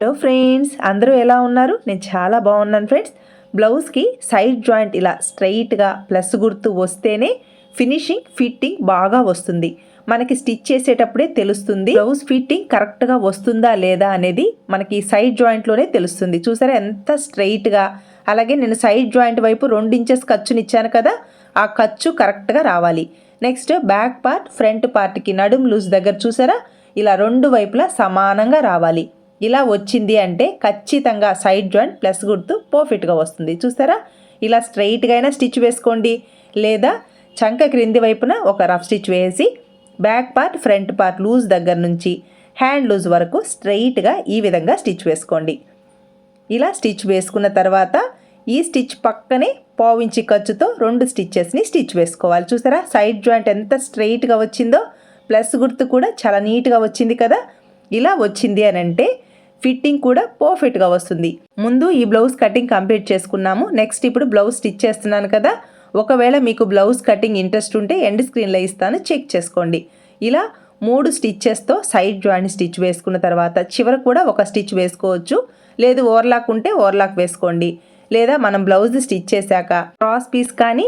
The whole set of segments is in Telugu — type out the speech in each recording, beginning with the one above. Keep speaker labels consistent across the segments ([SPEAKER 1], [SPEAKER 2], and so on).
[SPEAKER 1] హలో ఫ్రెండ్స్ అందరూ ఎలా ఉన్నారు? నేను చాలా బాగున్నాను ఫ్రెండ్స్ బ్లౌజ్కి సైడ్ జాయింట్ ఇలా స్ట్రైట్గా ప్లస్ గుర్తు వస్తేనే ఫినిషింగ్ ఫిట్టింగ్ బాగా వస్తుంది. మనకి స్టిచ్ చేసేటప్పుడే తెలుస్తుంది బ్లౌజ్ ఫిట్టింగ్ కరెక్ట్గా వస్తుందా లేదా అనేది మనకి సైడ్ జాయింట్లోనే తెలుస్తుంది. చూసారా ఎంత స్ట్రైట్గా అలాగే నేను సైడ్ జాయింట్ వైపు రెండు ఇంచెస్ ఖర్చునిచ్చాను కదా ఆ ఖర్చు కరెక్ట్గా రావాలి. నెక్స్ట్ బ్యాక్ పార్ట్ ఫ్రంట్ పార్ట్కి నడుం లూజ్ దగ్గర చూసారా? ఇలా రెండు వైపులా సమానంగా రావాలి. ఇలా వచ్చింది అంటే ఖచ్చితంగా సైడ్ జాయింట్ ప్లస్ గుర్తు పర్ఫెక్ట్గా వస్తుంది. చూస్తారా? ఇలా స్ట్రైట్గా అయినా స్టిచ్ వేసుకోండి. లేదా చంక క్రింది వైపున ఒక రఫ్ స్టిచ్ వేసి back part front part loose దగ్గర నుంచి హ్యాండ్ లూజ్ వరకు స్ట్రైట్గా ఈ విధంగా స్టిచ్ వేసుకోండి. ఇలా స్టిచ్ వేసుకున్న తర్వాత ఈ స్టిచ్ పక్కనే పావించి ఖర్చుతో రెండు స్టిచ్చెస్ని స్టిచ్ వేసుకోవాలి. చూసారా సైడ్ జాయింట్ ఎంత స్ట్రైట్గా వచ్చిందో ప్లస్ గుర్తు కూడా చాలా నీట్గా వచ్చింది కదా? ఇలా వచ్చింది అని అంటే ఫిట్టింగ్ కూడా పర్ఫెక్ట్గా వస్తుంది. ముందు ఈ బ్లౌజ్ కటింగ్ కంప్లీట్ చేసుకున్నాము. నెక్స్ట్ ఇప్పుడు బ్లౌజ్ స్టిచ్ చేస్తున్నాను కదా. ఒకవేళ మీకు బ్లౌజ్ కటింగ్ ఇంట్రెస్ట్ ఉంటే ఎండ్ స్క్రీన్లో ఇస్తాను. చెక్ చేసుకోండి. ఇలా మూడు స్టిచ్చెస్తో సైడ్ జాయింట్ స్టిచ్ వేసుకున్న తర్వాత చివర కూడా ఒక స్టిచ్ వేసుకోవచ్చు. లేదు ఓవర్లాక్ ఉంటే ఓవర్లాక్ వేసుకోండి. లేదా మనం బ్లౌజ్ స్టిచ్ చేశాక క్రాస్ పీస్ కానీ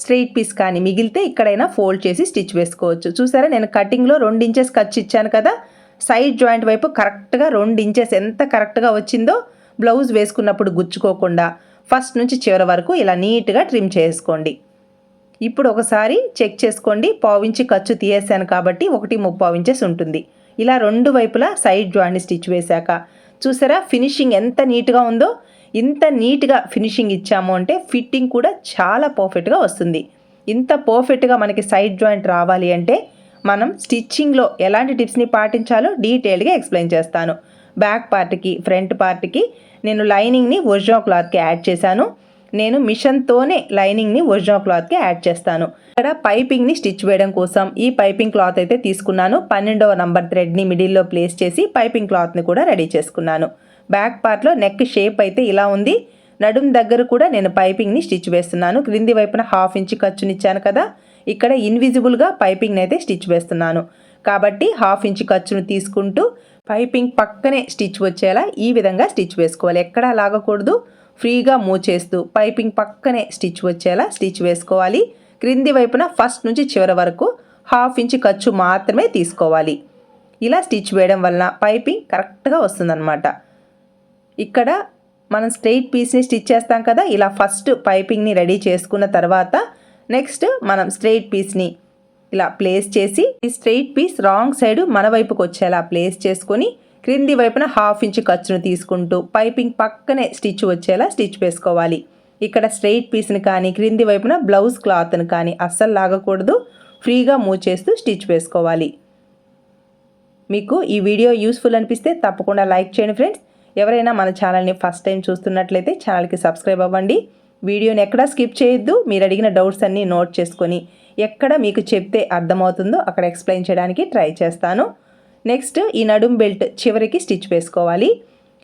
[SPEAKER 1] స్ట్రెయిట్ పీస్ కానీ మిగిలితే ఇక్కడైనా ఫోల్డ్ చేసి స్టిచ్ వేసుకోవచ్చు. చూసారా? నేను కటింగ్లో రెండు ఇంచెస్ ఖర్చు ఇచ్చాను కదా. సైడ్ జాయింట్ వైపు కరెక్ట్గా రెండు ఇంచెస్ ఎంత కరెక్ట్గా వచ్చిందో బ్లౌజ్ వేసుకున్నప్పుడు గుచ్చుకోకుండా ఫస్ట్ నుంచి చివరి వరకు ఇలా నీట్గా ట్రిమ్ చేసుకోండి. ఇప్పుడు ఒకసారి చెక్ చేసుకోండి పావించి ఖర్చు తీయేసాను కాబట్టి ఒకటి ముప్పావు ఇంచెస్ ఉంటుంది. ఇలా రెండు వైపులా సైడ్ జాయింట్ స్టిచ్ వేశాక చూసారా ఫినిషింగ్ ఎంత నీట్గా ఉందో ఇంత నీట్గా ఫినిషింగ్ ఇచ్చాము అంటే ఫిట్టింగ్ కూడా చాలా పర్ఫెక్ట్గా వస్తుంది. ఇంత పర్ఫెక్ట్గా మనకి సైడ్ జాయింట్ రావాలి అంటే మనం స్టిచ్చింగ్లో ఎలాంటి టిప్స్ని పాటించాలో డీటెయిల్గా ఎక్స్ప్లెయిన్ చేస్తాను. బ్యాక్ పార్ట్కి ఫ్రంట్ పార్ట్కి నేను లైనింగ్ని ఒరిజినల్ క్లాత్కి యాడ్ చేశాను. నేను మిషన్తోనే లైనింగ్ని ఒరిజినల్ క్లాత్కి యాడ్ చేస్తాను. ఇక్కడ పైపింగ్ని స్టిచ్ వేయడం కోసం ఈ పైపింగ్ క్లాత్ అయితే తీసుకున్నాను. పన్నెండవ నంబర్ థ్రెడ్ని మిడిల్లో ప్లేస్ చేసి పైపింగ్ క్లాత్ని కూడా రెడీ చేసుకున్నాను. బ్యాక్ పార్ట్లో నెక్ షేప్ అయితే ఇలా ఉంది. నడుం దగ్గర కూడా నేను పైపింగ్ని స్టిచ్ వేస్తున్నాను. క్రింది వైపున హాఫ్ ఇంచ్ ఖర్చునిచ్చాను కదా. ఇక్కడ ఇన్విజిబుల్గా పైపింగ్ని అయితే స్టిచ్ వేస్తున్నాను. కాబట్టి హాఫ్ ఇంచ్ ఖర్చును తీసుకుంటూ పైపింగ్ పక్కనే స్టిచ్ వచ్చేలా ఈ విధంగా స్టిచ్ వేసుకోవాలి. ఎక్కడా లాగకూడదు ఫ్రీగా మూవ్ చేస్తూ పైపింగ్ పక్కనే స్టిచ్ వచ్చేలా స్టిచ్ వేసుకోవాలి. క్రింది వైపున ఫస్ట్ నుంచి చివరి వరకు హాఫ్ ఇంచ్ ఖర్చు మాత్రమే తీసుకోవాలి. ఇలా స్టిచ్ వేయడం వలన పైపింగ్ కరెక్ట్గా వస్తుందన్నమాట. ఇక్కడ మనం స్ట్రెయిట్ పీస్ని స్టిచ్ చేస్తాం కదా ఇలా ఫస్ట్ పైపింగ్ని రెడీ చేసుకున్న తర్వాత నెక్స్ట్ మనం స్ట్రెయిట్ పీస్ని ఇలా ప్లేస్ చేసి ఈ స్ట్రెయిట్ పీస్ రాంగ్ సైడ్ మన వైపుకి వచ్చేలా ప్లేస్ చేసుకొని క్రింది వైపున హాఫ్ ఇంచ్ ఖర్చును తీసుకుంటూ పైపింగ్ పక్కనే స్టిచ్ వచ్చేలా స్టిచ్ వేసుకోవాలి. ఇక్కడ స్ట్రెయిట్ పీస్ని కానీ క్రింది వైపున బ్లౌజ్ క్లాత్ని కానీ అస్సలు లాగకూడదు. ఫ్రీగా మూవ్ చేస్తూ స్టిచ్ వేసుకోవాలి. మీకు ఈ వీడియో యూస్ఫుల్ అనిపిస్తే తప్పకుండా లైక్ చేయండి ఫ్రెండ్స్ ఎవరైనా మన ఛానల్ని ఫస్ట్ టైం చూస్తున్నట్లయితే ఛానల్కి సబ్స్క్రైబ్ అవ్వండి. వీడియోని ఎక్కడా స్కిప్ చేయొద్దు. మీరు అడిగిన డౌట్స్ అన్నీ నోట్ చేసుకొని ఎక్కడ మీకు చెప్తే అర్థమవుతుందో అక్కడ ఎక్స్ప్లెయిన్ చేయడానికి ట్రై చేస్తాను. నెక్స్ట్ ఈ నడుం బెల్ట్ చివరికి స్టిచ్ వేసుకోవాలి.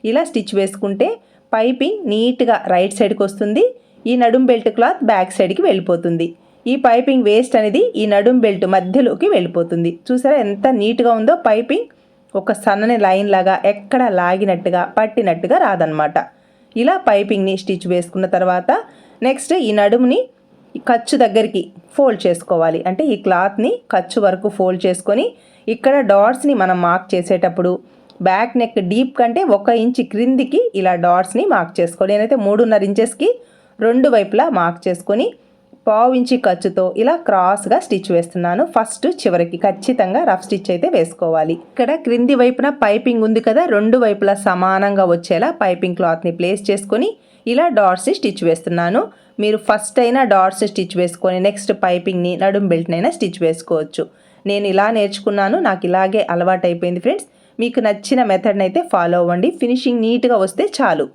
[SPEAKER 1] ఇలా స్టిచ్ వేసుకుంటే పైపింగ్ నీట్గా రైట్ సైడ్కి వస్తుంది. ఈ నడుం బెల్ట్ క్లాత్ బ్యాక్ సైడ్కి వెళ్ళిపోతుంది. ఈ పైపింగ్ వేస్ట్ అనేది ఈ నడుం బెల్ట్ మధ్యలోకి వెళ్ళిపోతుంది. చూసారా ఎంత నీట్గా ఉందో పైపింగ్. ఒక సన్నని లైన్ లాగా ఎక్కడ లాగినట్టుగా పట్టినట్టుగా రాదనమాట ఇలా పైపింగ్ని స్టిచ్ వేసుకున్న తర్వాత నెక్స్ట్ ఈ నడుముని ఖర్చు దగ్గరికి ఫోల్డ్ చేసుకోవాలి. అంటే ఈ క్లాత్ని ఖర్చు వరకు ఫోల్డ్ చేసుకొని ఇక్కడ డాట్స్ని మనం మార్క్ చేసేటప్పుడు బ్యాక్ నెక్ డీప్ కంటే ఒక ఇంచ్ క్రిందికి ఇలా డాట్స్ని మార్క్ చేసుకోవాలి నేనైతే మూడున్నర ఇంచెస్కి రెండు వైపులా మార్క్ చేసుకొని పావు ఇంచి ఖర్చుతో ఇలా క్రాస్గా స్టిచ్ వేస్తున్నాను. ఫస్ట్ చివరికి ఖచ్చితంగా రఫ్ స్టిచ్ అయితే వేసుకోవాలి. ఇక్కడ క్రింది వైపున పైపింగ్ ఉంది కదా రెండు వైపులా సమానంగా వచ్చేలా పైపింగ్ క్లాత్ని ప్లేస్ చేసుకొని ఇలా డాట్స్ స్టిచ్ వేస్తున్నాను. మీరు ఫస్ట్ అయినా డాట్స్ స్టిచ్ వేసుకొని నెక్స్ట్ పైపింగ్ని నడుం బెల్ట్నైనా స్టిచ్ వేసుకోవచ్చు. నేను ఇలా నేర్చుకున్నాను నాకు ఇలాగే అలవాటు అయిపోయింది ఫ్రెండ్స్. మీకు నచ్చిన మెథడ్ని అయితే ఫాలో అవ్వండి. ఫినిషింగ్ నీట్గా వస్తే చాలు.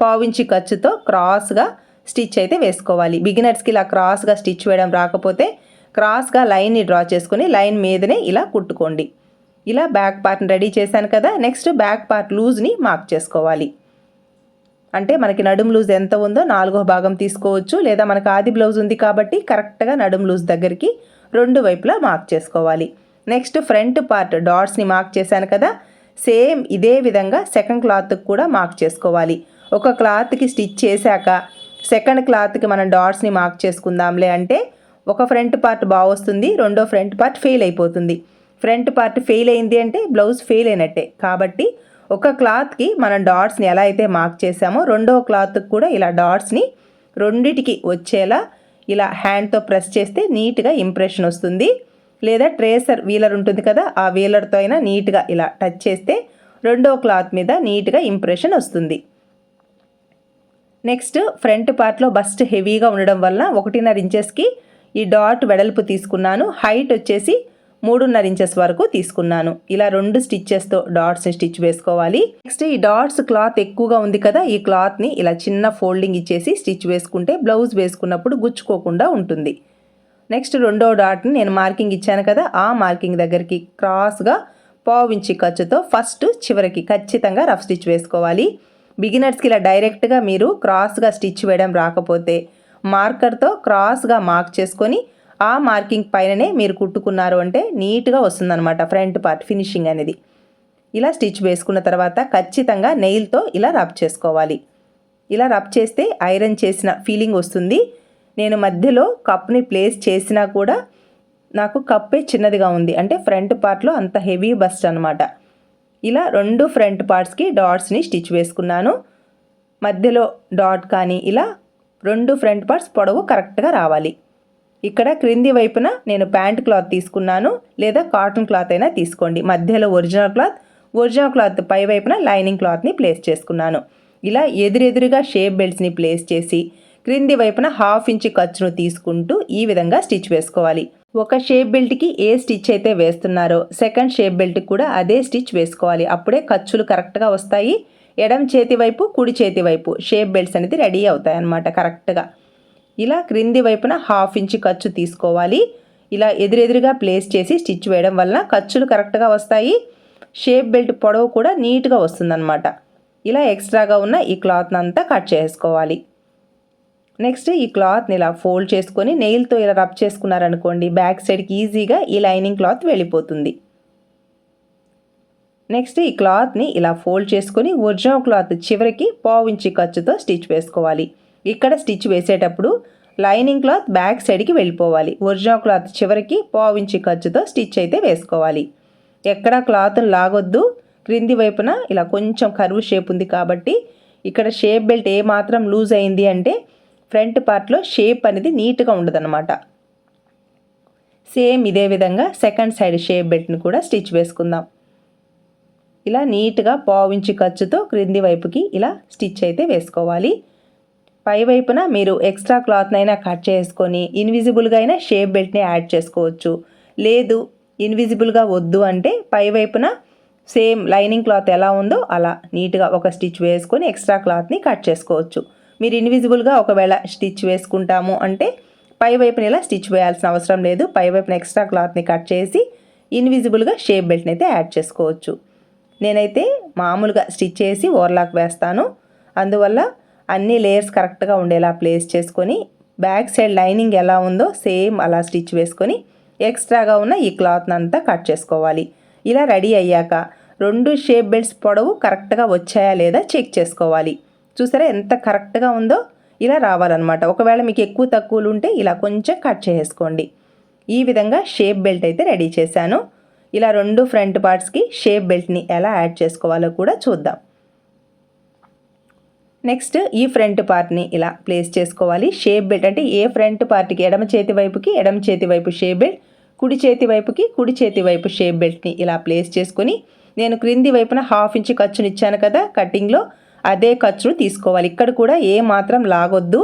[SPEAKER 1] పావించి ఖర్చుతో క్రాస్గా స్టిచ్ అయితే వేసుకోవాలి. బిగినర్స్కి ఇలా క్రాస్గా స్టిచ్ వేయడం రాకపోతే క్రాస్గా లైన్ని డ్రా చేసుకొని లైన్ మీదనే ఇలా కుట్టుకోండి. ఇలా బ్యాక్ పార్ట్ని రెడీ చేశాను కదా నెక్స్ట్ బ్యాక్ పార్ట్ లూజ్ని మార్క్ చేసుకోవాలి. అంటే మనకి నడుం లూజ్ ఎంత ఉందో నాలుగో భాగం తీసుకోవచ్చు లేదా మనకు ఆది బ్లౌజ్ ఉంది కాబట్టి కరెక్ట్గా నడుం లూజ్ దగ్గరికి రెండు వైపులా మార్క్ చేసుకోవాలి. నెక్స్ట్ ఫ్రంట్ పార్ట్ డాట్స్ని మార్క్ చేశాను కదా సేమ్ ఇదే విధంగా సెకండ్ క్లాత్కి కూడా మార్క్ చేసుకోవాలి. ఒక క్లాత్కి స్టిచ్ చేశాక సెకండ్ క్లాత్కి మనం డాట్స్ని మార్క్ చేసుకుందాంలే అంటే ఒక ఫ్రంట్ పార్ట్ బాగా వస్తుంది రెండో ఫ్రంట్ పార్ట్ ఫెయిల్ అయిపోతుంది. ఫ్రంట్ పార్ట్ ఫెయిల్ అయింది అంటే బ్లౌజ్ ఫెయిల్ అయినట్టే. కాబట్టి ఒక క్లాత్కి మనం డాట్స్ని ఎలా అయితే మార్క్ చేసామో రెండో క్లాత్కి కూడా ఇలా డాట్స్ని రెండిటికి వచ్చేలా ఇలా హ్యాండ్తో ప్రెస్ చేస్తే నీట్గా ఇంప్రెషన్ వస్తుంది. లేదా ట్రేసర్ వీలర్ ఉంటుంది కదా ఆ వీలర్తో అయినా నీట్గా ఇలా టచ్ చేస్తే రెండో క్లాత్ మీద నీట్గా ఇంప్రెషన్ వస్తుంది. నెక్స్ట్ ఫ్రంట్ పార్ట్లో బస్ట్ హెవీగా ఉండడం వల్ల ఒకటిన్నర ఇంచెస్కి ఈ డాట్ వెడల్పు తీసుకున్నాను. హైట్ వచ్చేసి మూడున్నర ఇంచెస్ వరకు తీసుకున్నాను. ఇలా రెండు స్టిచ్చెస్తో డాట్స్ని స్టిచ్ వేసుకోవాలి. నెక్స్ట్ ఈ డాట్స్ క్లాత్ ఎక్కువగా ఉంది కదా ఈ క్లాత్ని ఇలా చిన్న ఫోల్డింగ్ ఇచ్చేసి స్టిచ్ వేసుకుంటే బ్లౌజ్ వేసుకున్నప్పుడు గుచ్చుకోకుండా ఉంటుంది. నెక్స్ట్ రెండో డాట్ని నేను మార్కింగ్ ఇచ్చాను కదా ఆ మార్కింగ్ దగ్గరికి క్రాస్గా పావించి ఖర్చుతో ఫస్ట్ చివరికి ఖచ్చితంగా రఫ్ స్టిచ్ వేసుకోవాలి. బిగినర్స్కి ఇలా డైరెక్ట్గా మీరు క్రాస్గా స్టిచ్ వేయడం రాకపోతే మార్కర్తో క్రాస్గా మార్క్ చేసుకొని ఆ మార్కింగ్ పైననే మీరు కుట్టుకున్నారు అంటే నీట్గా వస్తుందన్నమాట ఫ్రంట్ పార్ట్ ఫినిషింగ్ అనేది. ఇలా స్టిచ్ వేసుకున్న తర్వాత ఖచ్చితంగా నెయిల్తో ఇలా రబ్ చేసుకోవాలి. ఇలా రబ్ చేస్తే ఐరన్ చేసిన ఫీలింగ్ వస్తుంది. నేను మధ్యలో కప్ని ప్లేస్ చేసినా కూడా నాకు కప్పే చిన్నదిగా ఉంది. అంటే ఫ్రంట్ పార్ట్లో అంత హెవీ బస్ట్ అనమాట ఇలా రెండు ఫ్రంట్ పార్ట్స్కి డాట్స్ని స్టిచ్ వేసుకున్నాను. మధ్యలో డాట్ కానీ ఇలా రెండు ఫ్రంట్ పార్ట్స్ పొడవు కరెక్ట్గా రావాలి. ఇక్కడ క్రింది వైపున నేను ప్యాంట్ క్లాత్ తీసుకున్నాను లేదా కాటన్ క్లాత్ అయినా తీసుకోండి. మధ్యలో ఒరిజినల్ క్లాత్ ఒరిజినల్ క్లాత్ పై వైపున లైనింగ్ క్లాత్ని ప్లేస్ చేసుకున్నాను. ఇలా ఎదురెదురుగా షేప్ బెల్ట్స్ని ప్లేస్ చేసి క్రింది వైపున హాఫ్ ఇంచ్ ఖర్చును తీసుకుంటూ ఈ విధంగా స్టిచ్ వేసుకోవాలి. ఒక షేప్ బెల్ట్కి ఏ స్టిచ్ అయితే వేస్తున్నారో సెకండ్ షేప్ బెల్ట్కి కూడా అదే స్టిచ్ వేసుకోవాలి. అప్పుడే ఖర్చులు కరెక్ట్గా వస్తాయి. ఎడం చేతి వైపు కుడి చేతి వైపు షేప్ బెల్ట్స్ అనేది రెడీ అవుతాయి అన్నమాట కరెక్ట్గా ఇలా క్రింది వైపున హాఫ్ ఇంచ్ ఖర్చు తీసుకోవాలి. ఇలా ఎదురెదురుగా ప్లేస్ చేసి స్టిచ్ వేయడం వలన ఖర్చులు కరెక్ట్గా వస్తాయి. షేప్ బెల్ట్ పొడవు కూడా నీట్గా వస్తుందన్నమాట. ఇలా ఎక్స్ట్రాగా ఉన్న ఈ క్లాత్ని అంతా కట్ చేసుకోవాలి. నెక్స్ట్ ఈ క్లాత్ని ఇలా ఫోల్డ్ చేసుకొని నెయిల్తో ఇలా రబ్ చేసుకున్నారనుకోండి బ్యాక్ సైడ్కి ఈజీగా ఈ లైనింగ్ క్లాత్ వెళ్ళిపోతుంది. నెక్స్ట్ ఈ క్లాత్ని ఇలా ఫోల్డ్ చేసుకొని ఒరిజినల్ క్లాత్ చివరికి పావుంచి ఖర్చుతో స్టిచ్ వేసుకోవాలి. ఇక్కడ స్టిచ్ వేసేటప్పుడు లైనింగ్ క్లాత్ బ్యాక్ సైడ్కి వెళ్ళిపోవాలి. ఒరిజినల్ క్లాత్ చివరికి పావుంచి ఖర్చుతో స్టిచ్ అయితే వేసుకోవాలి. ఎక్కడ క్లాత్ లాగొద్దు. క్రింది వైపున ఇలా కొంచెం కరువు షేప్ ఉంది కాబట్టి ఇక్కడ షేప్ బెల్ట్ ఏ మాత్రం లూజ్ అయింది అంటే ఫ్రంట్ పార్ట్లో షేప్ అనేది నీట్గా ఉండదన్నమాట. సేమ్ ఇదే విధంగా సెకండ్ సైడ్ షేప్ బెల్ట్ని కూడా స్టిచ్ వేసుకుందాం. ఇలా నీట్గా పావించి ఖర్చుతో క్రింది వైపుకి ఇలా స్టిచ్ అయితే వేసుకోవాలి. పై వైపున మీరు ఎక్స్ట్రా క్లాత్నైనా కట్ చేసుకొని ఇన్విజిబుల్గా అయినా షేప్ బెల్ట్ని యాడ్ చేసుకోవచ్చు. లేదు ఇన్విజిబుల్గా వద్దు అంటే పై వైపున సేమ్ లైనింగ్ క్లాత్ ఎలా ఉందో అలా నీట్గా ఒక స్టిచ్ వేసుకొని ఎక్స్ట్రా క్లాత్ని కట్ చేసుకోవచ్చు. మీరు ఇన్విజిబుల్గా ఒకవేళ స్టిచ్ వేసుకుంటాము అంటే పై వైపున ఇలా స్టిచ్ వేయాల్సిన అవసరం లేదు. పై వైపున ఎక్స్ట్రా క్లాత్ని కట్ చేసి ఇన్విజిబుల్గా షేప్ బెల్ట్ని అయితే యాడ్ చేసుకోవచ్చు. నేనైతే మామూలుగా స్టిచ్ చేసి ఓవర్లాక్ వేస్తాను. అందువల్ల అన్ని లేయర్స్ కరెక్ట్గా ఉండేలా ప్లేస్ చేసుకొని బ్యాక్ సైడ్ లైనింగ్ ఎలా ఉందో సేమ్ అలా స్టిచ్ వేసుకొని ఎక్స్ట్రాగా ఉన్న ఈ క్లాత్ని అంతా కట్ చేసుకోవాలి. ఇలా రెడీ అయ్యాక రెండు షేప్ బెల్ట్స్ పొడవు కరెక్ట్గా వచ్చాయా లేదా చెక్ చేసుకోవాలి. చూసారా ఎంత కరెక్ట్గా ఉందో? ఇలా రావాలన్నమాట. ఒకవేళ మీకు ఎక్కువ తక్కువలు ఉంటే ఇలా కొంచెం కట్ చేసుకోండి ఈ విధంగా షేప్ బెల్ట్ అయితే రెడీ చేశాను. ఇలా రెండు ఫ్రంట్ పార్ట్స్కి షేప్ బెల్ట్ని ఎలా యాడ్ చేసుకోవాలో కూడా చూద్దాం. నెక్స్ట్ ఈ ఫ్రంట్ పార్ట్ని ఇలా ప్లేస్ చేసుకోవాలి. షేప్ బెల్ట్ అంటే ఏ ఫ్రంట్ పార్ట్కి? ఎడమ చేతి వైపుకి ఎడమ చేతి వైపు షేప్ బెల్ట్ కుడి చేతి వైపుకి కుడి చేతి వైపు షేప్ బెల్ట్ని ఇలా ప్లేస్ చేసుకొని నేను క్రింది వైపున హాఫ్ ఇంచ్ ఖర్చుని ఇచ్చాను కదా కటింగ్లో. అదే ఖర్చును తీసుకోవాలి. ఇక్కడ కూడా ఏ మాత్రం లాగొద్దు.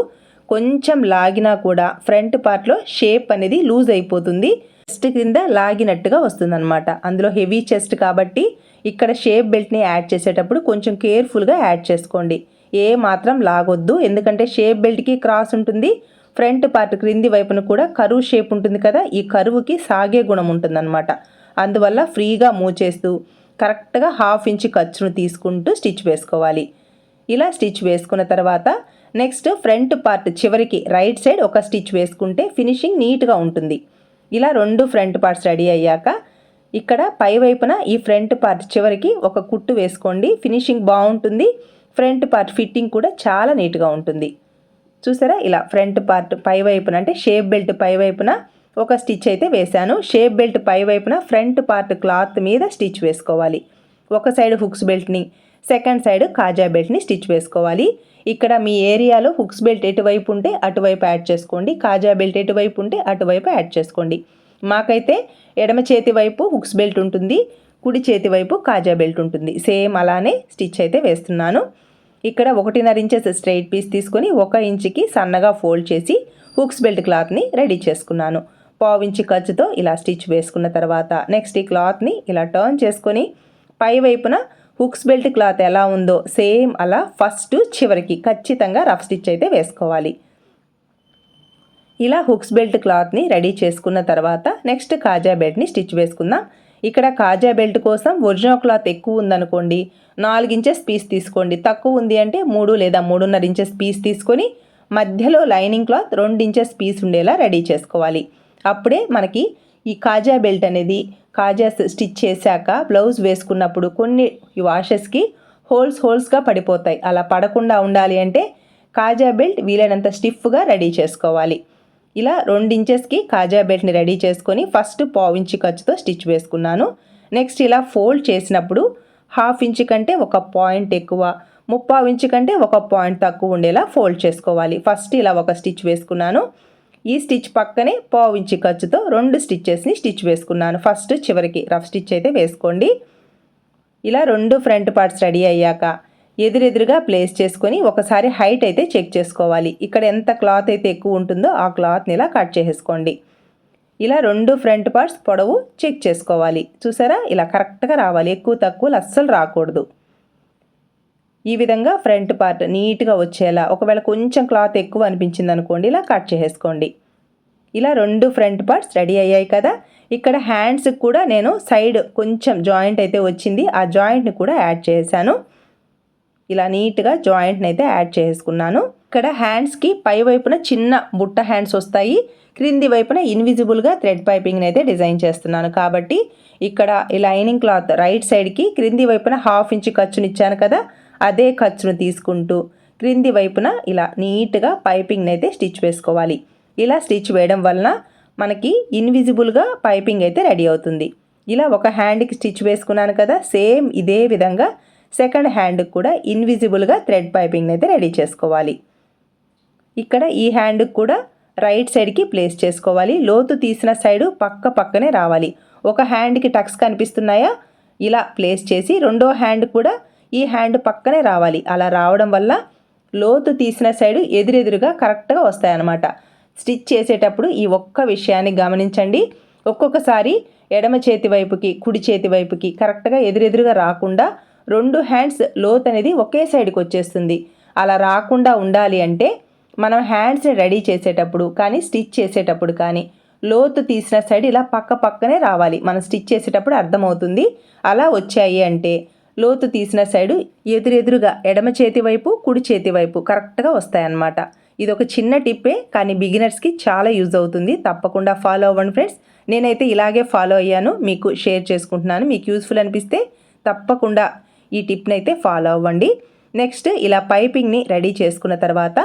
[SPEAKER 1] కొంచెం లాగినా కూడా ఫ్రంట్ పార్ట్లో షేప్ అనేది లూజ్ అయిపోతుంది. చెస్ట్ కింద లాగినట్టుగా వస్తుందన్నమాట. అందులో హెవీ చెస్ట్ కాబట్టి ఇక్కడ షేప్ బెల్ట్ని యాడ్ చేసేటప్పుడు కొంచెం కేర్ఫుల్గా యాడ్ చేసుకోండి. ఏ మాత్రం లాగొద్దు. ఎందుకంటే షేప్ బెల్ట్కి క్రాస్ ఉంటుంది. ఫ్రంట్ పార్ట్ క్రింది వైపున కూడా కరువు షేప్ ఉంటుంది కదా ఈ కరువుకి సాగే గుణం ఉంటుందన్నమాట. అందువల్ల ఫ్రీగా మూవ్ చేస్తూ కరెక్ట్గా హాఫ్ ఇంచ్ ఖర్చును తీసుకుంటూ స్టిచ్ వేసుకోవాలి. ఇలా స్టిచ్ వేసుకున్న తర్వాత నెక్స్ట్ ఫ్రంట్ పార్ట్ చివరికి రైట్ సైడ్ ఒక స్టిచ్ వేసుకుంటే ఫినిషింగ్ నీట్గా ఉంటుంది. ఇలా రెండు ఫ్రంట్ పార్ట్స్ రెడీ అయ్యాక ఇక్కడ పై వైపున ఈ ఫ్రంట్ పార్ట్ చివరికి ఒక కుట్టు వేసుకోండి. ఫినిషింగ్ బాగుంటుంది. ఫ్రంట్ పార్ట్ ఫిట్టింగ్ కూడా చాలా నీట్గా ఉంటుంది. చూసారా? ఇలా ఫ్రంట్ పార్ట్ పై వైపున అంటే షేప్ బెల్ట్ పై వైపున ఒక స్టిచ్ అయితే వేశాను. షేప్ బెల్ట్ పై వైపున ఫ్రంట్ పార్ట్ క్లాత్ మీద స్టిచ్ వేసుకోవాలి. ఒక సైడ్ హుక్స్ బెల్ట్ని సెకండ్ సైడ్ కాజా బెల్ట్ని స్టిచ్ వేసుకోవాలి. ఇక్కడ మీ ఏరియాలో హుక్స్ బెల్ట్ ఎటువైపు ఉంటే అటువైపు యాడ్ చేసుకోండి. కాజా బెల్ట్ ఎటువైపు ఉంటే అటువైపు యాడ్ చేసుకోండి. మాకైతే ఎడమ చేతి వైపు హుక్స్ బెల్ట్ ఉంటుంది కుడి చేతి వైపు కాజా బెల్ట్ ఉంటుంది. సేమ్ అలానే స్టిచ్ అయితే వేస్తున్నాను. ఇక్కడ ఒకటిన్నర ఇంచెస్ స్ట్రైట్ పీస్ తీసుకొని ఒక ఇంచుకి సన్నగా ఫోల్డ్ చేసి హుక్స్ బెల్ట్ క్లాత్ని రెడీ చేసుకున్నాను. పావించి ఖర్చుతో ఇలా స్టిచ్ వేసుకున్న తర్వాత నెక్స్ట్ ఈ క్లాత్ని ఇలా టర్న్ చేసుకొని పై వైపున హుక్స్ బెల్ట్ క్లాత్ ఎలా ఉందో సేమ్ అలా ఫస్ట్ చివరికి ఖచ్చితంగా రఫ్ స్టిచ్ అయితే వేసుకోవాలి. ఇలా హుక్స్ బెల్ట్ క్లాత్ని రెడీ చేసుకున్న తర్వాత నెక్స్ట్ కాజా బెల్ట్ని స్టిచ్ వేసుకుందాం. ఇక్కడ కాజా బెల్ట్ కోసం ఒరిజినల్ క్లాత్ ఎక్కువ ఉందనుకోండి నాలుగు ఇంచెస్ పీస్ తీసుకోండి. తక్కువ ఉంది అంటే మూడు లేదా మూడున్నర ఇంచెస్ పీస్ తీసుకొని మధ్యలో లైనింగ్ క్లాత్ రెండు ఇంచెస్ పీస్ ఉండేలా రెడీ చేసుకోవాలి. అప్పుడే మనకి ఈ కాజా బెల్ట్ అనేది కాజా స్టిచ్ చేశాక బ్లౌజ్ వేసుకున్నప్పుడు కొన్ని వాషెస్కి హోల్స్ హోల్స్గా పడిపోతాయి. అలా పడకుండా ఉండాలి అంటే కాజా బెల్ట్ వీలైనంత స్టిఫ్గా రెడీ చేసుకోవాలి. ఇలా రెండు ఇంచెస్కి కాజా బెల్ట్ని రెడీ చేసుకొని ఫస్ట్ పావు ఇంచు ఖర్చుతో స్టిచ్ వేసుకున్నాను. నెక్స్ట్ ఇలా ఫోల్డ్ చేసినప్పుడు హాఫ్ ఇంచు కంటే ఒక పాయింట్ ఎక్కువ ముప్పావు ఇంచు కంటే ఒక పాయింట్ తక్కువ ఉండేలా ఫోల్డ్ చేసుకోవాలి. ఫస్ట్ ఇలా ఒక స్టిచ్ వేసుకున్నాను. ఈ స్టిచ్ పక్కనే పావు ఖర్చుతో రెండు స్టిచ్చెస్ని స్టిచ్ వేసుకున్నాను. ఫస్ట్ చివరికి రఫ్ స్టిచ్ అయితే వేసుకోండి. ఇలా రెండు ఫ్రంట్ పార్ట్స్ రెడీ అయ్యాక ఎదురెదురుగా ప్లేస్ చేసుకొని ఒకసారి హైట్ అయితే చెక్ చేసుకోవాలి. ఇక్కడ ఎంత క్లాత్ అయితే ఎక్కువ ఉంటుందో ఆ క్లాత్ని ఇలా కట్ చేసుకోండి ఇలా రెండు ఫ్రంట్ పార్ట్స్ పొడవు చెక్ చేసుకోవాలి. చూసారా? ఇలా కరెక్ట్గా రావాలి. ఎక్కువ తక్కువలు అస్సలు రాకూడదు. ఈ విధంగా ఫ్రంట్ పార్ట్ నీట్గా వచ్చేలా ఒకవేళ కొంచెం క్లాత్ ఎక్కువ అనిపించింది అనుకోండి ఇలా కట్ చేసేసుకోండి. ఇలా రెండు ఫ్రంట్ పార్ట్స్ రెడీ అయ్యాయి కదా ఇక్కడ హ్యాండ్స్కి కూడా నేను సైడ్ కొంచెం జాయింట్ అయితే వచ్చింది ఆ జాయింట్ని కూడా యాడ్ చేశాను. ఇలా నీట్గా జాయింట్ని అయితే యాడ్ చేసుకున్నాను ఇక్కడ హ్యాండ్స్కి పై వైపున చిన్న బుట్ట హ్యాండ్స్ వస్తాయి క్రింది వైపున ఇన్విజిబుల్గా థ్రెడ్ పైపింగ్ని అయితే డిజైన్ చేస్తున్నాను. కాబట్టి ఇక్కడ ఈ లైనింగ్ క్లాత్ రైట్ సైడ్కి క్రింది వైపున హాఫ్ ఇంచ్ ఖర్చునిచ్చాను కదా అదే ఖర్చును తీసుకుంటూ క్రింది వైపున ఇలా నీట్గా పైపింగ్ని అయితే స్టిచ్ వేసుకోవాలి. ఇలా స్టిచ్ వేయడం వలన మనకి ఇన్విజిబుల్గా పైపింగ్ అయితే రెడీ అవుతుంది. ఇలా ఒక హ్యాండ్కి స్టిచ్ వేసుకున్నాను కదా సేమ్ ఇదే విధంగా సెకండ్ హ్యాండ్కి కూడా ఇన్విజిబుల్గా థ్రెడ్ పైపింగ్ అయితే రెడీ చేసుకోవాలి. ఇక్కడ ఈ హ్యాండ్కి కూడా రైట్ సైడ్కి ప్లేస్ చేసుకోవాలి. లోతు తీసిన సైడు పక్క పక్కనే రావాలి. ఒక హ్యాండ్కి టక్స్ కనిపిస్తున్నాయా? ఇలా ప్లేస్ చేసి రెండో హ్యాండ్ కూడా ఈ హ్యాండ్ పక్కనే రావాలి. అలా రావడం వల్ల లోతు తీసిన సైడు ఎదురెదురుగా కరెక్ట్గా వస్తాయన్నమాట. స్టిచ్ చేసేటప్పుడు ఈ ఒక్క విషయాన్ని గమనించండి. ఒక్కొక్కసారి ఎడమ చేతి వైపుకి కుడి చేతి వైపుకి కరెక్ట్గా ఎదురెదురుగా రాకుండా రెండు హ్యాండ్స్ లోత్ అనేది ఒకే సైడ్కి వచ్చేస్తుంది. అలా రాకుండా ఉండాలి అంటే మనం హ్యాండ్స్ని రెడీ చేసేటప్పుడు కానీ స్టిచ్ చేసేటప్పుడు కానీ లోతు తీసిన సైడ్ ఇలా పక్క పక్కనే రావాలి. మనం స్టిచ్ చేసేటప్పుడు అర్థమవుతుంది. అలా వచ్చాయి అంటే లోతు తీసిన సైడు ఎదురెదురుగా ఎడమ చేతి వైపు కుడి చేతి వైపు కరెక్ట్గా వస్తాయన్నమాట. ఇది ఒక చిన్న టిప్పే కానీ బిగినర్స్కి చాలా యూజ్ అవుతుంది. తప్పకుండా ఫాలో అవ్వండి ఫ్రెండ్స్. నేనైతే ఇలాగే ఫాలో అయ్యాను. మీకు షేర్ చేసుకుంటున్నాను. మీకు యూస్ఫుల్ అనిపిస్తే తప్పకుండా ఈ టిప్ని అయితే ఫాలో అవ్వండి. నెక్స్ట్ ఇలా పైపింగ్ని రెడీ చేసుకున్న తర్వాత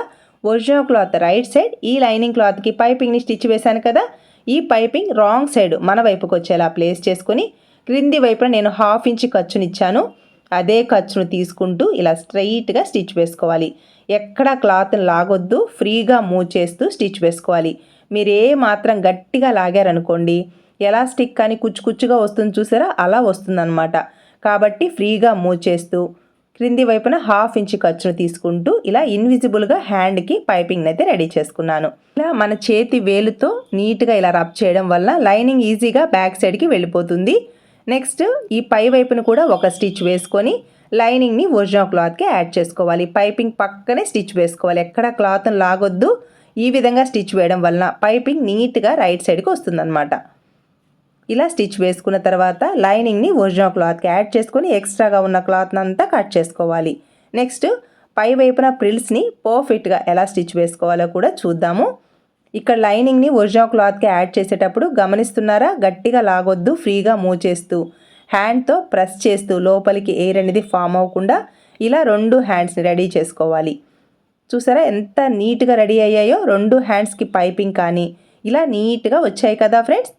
[SPEAKER 1] ఒరిజినల్ క్లాత్ రైట్ సైడ్ ఈ లైనింగ్ క్లాత్కి పైపింగ్ని స్టిచ్ వేశాను కదా ఈ పైపింగ్ రాంగ్ సైడ్ మన వైపుకి వచ్చేలా ప్లేస్ చేసుకొని క్రింది వైపున నేను హాఫ్ ఇంచ్ ఖర్చునిచ్చాను. అదే ఖర్చును తీసుకుంటూ ఇలా స్ట్రైట్గా స్టిచ్ వేసుకోవాలి. ఎక్కడ క్లాత్ని లాగొద్దు ఫ్రీగా మూవ్ చేస్తూ స్టిచ్ వేసుకోవాలి. మీరు ఏ మాత్రం గట్టిగా లాగారనుకోండి ఎలాస్టిక్ కానీ కుచ్చు కుచ్చుగా వస్తుంది చూసారా? అలా వస్తుందన్నమాట. కాబట్టి ఫ్రీగా మూవ్ చేస్తూ క్రింది వైపున హాఫ్ ఇంచ్ ఖర్చును తీసుకుంటూ ఇలా ఇన్విజిబుల్గా హ్యాండ్కి పైపింగ్ అయితే రెడీ చేసుకున్నాను. ఇలా మన చేతి వేలుతో నీట్గా ఇలా రబ్ చేయడం వల్ల లైనింగ్ ఈజీగా బ్యాక్ సైడ్కి వెళ్ళిపోతుంది. నెక్స్ట్ ఈ పై వైపున కూడా ఒక స్టిచ్ వేసుకొని లైనింగ్ని ఒరిజినల్ క్లాత్కి యాడ్ చేసుకోవాలి. పైపింగ్ పక్కనే స్టిచ్ వేసుకోవాలి. ఎక్కడ క్లాత్ని లాగొద్దు. ఈ విధంగా స్టిచ్ వేయడం వలన పైపింగ్ నీట్గా రైట్ సైడ్కి వస్తుందన్నమాట. ఇలా స్టిచ్ వేసుకున్న తర్వాత లైనింగ్ని ఒరిజినల్ క్లాత్కి యాడ్ చేసుకొని ఎక్స్ట్రాగా ఉన్న క్లాత్ని అంతా కట్ చేసుకోవాలి. నెక్స్ట్ పై వైపున ప్రిల్స్ని పర్ఫెక్ట్గా ఎలా స్టిచ్ వేసుకోవాలో కూడా చూద్దాము. ఇక్కడ లైనింగ్ని ఒరిజినల్ క్లాత్కి యాడ్ చేసేటప్పుడు గమనిస్తున్నారా? గట్టిగా లాగొద్దు ఫ్రీగా మూవ్ చేస్తూ. హ్యాండ్తో ప్రెస్ చేస్తూ లోపలికి ఎయిర్ అనేది ఫామ్ అవ్వకుండా ఇలా రెండు హ్యాండ్స్ని రెడీ చేసుకోవాలి. చూసారా ఎంత నీట్గా రెడీ అయ్యాయో? రెండు హ్యాండ్స్కి పైపింగ్ కానీ. ఇలా నీట్గా వచ్చాయి కదా ఫ్రెండ్స్?